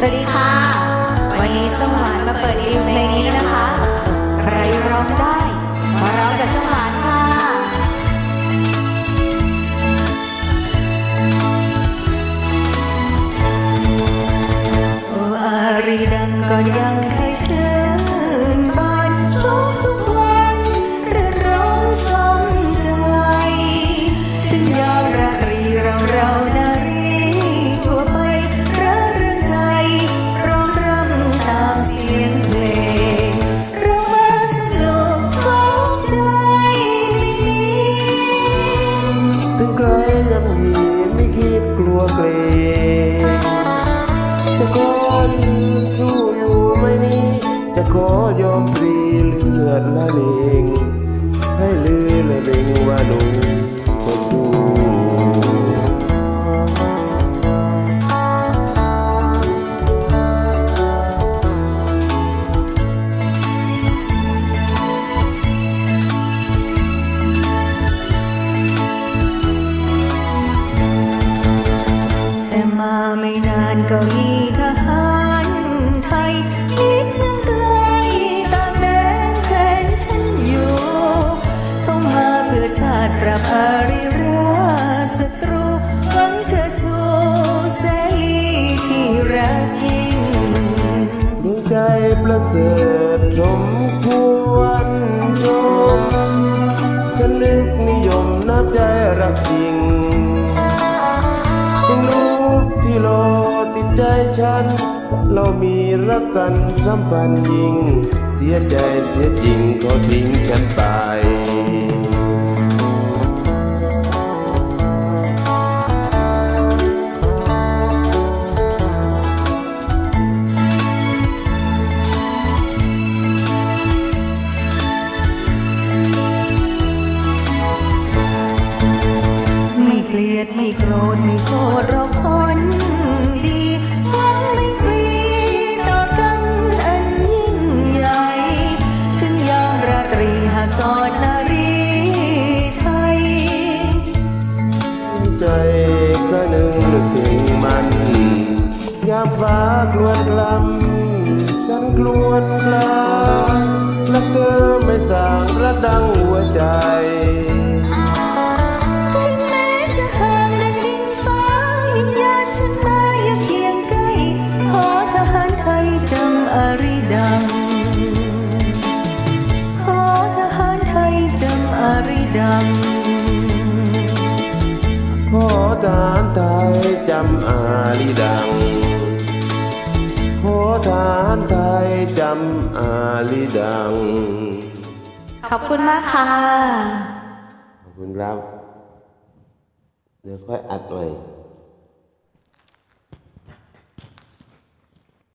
สวัสดีค่ะ วันนี้สมหวานมาเปิดอิวเพลงนี้นะคะใครร้องได้มาร้องกับสมหวานค่ะโอ้อารีดังก็ยัง ถึงไกลยังหีไม่คิดกลัวเกรงจะคนสู้อยู่ไม่นี้จะขอยอมปรีเลือดละเลงให้ลือละเลงว่าหนู ไม่นานก็มีทหารไทยคิดยังไกลตางแดนแฟนฉันอยู่ เข้ามาเพื่อชาติปรับอาริราศัตรูหวังจะชูเสรีที่รักยิ่งดวงใจประเสริฐสมควรชมฉันนึกนิยมน้ำใจรักจริงถึงรู ปที่รอติดใจฉัน เรามีรักกันสัมพันธ์ยิ่ง เสียใจเสียจริงเขาทิ้งฉันไปไม่เกลียดไม่โกรธไม่โทษเราคน ฟ้ากลวนลำฉันกลวนลาและเธอไม่สร้างระดังหัวใจถึงแม้จะห่า ลีดัง ขอบคุณมากค่ะ ขอบคุณครับ เดี๋ยวค่อยอัดหน่อย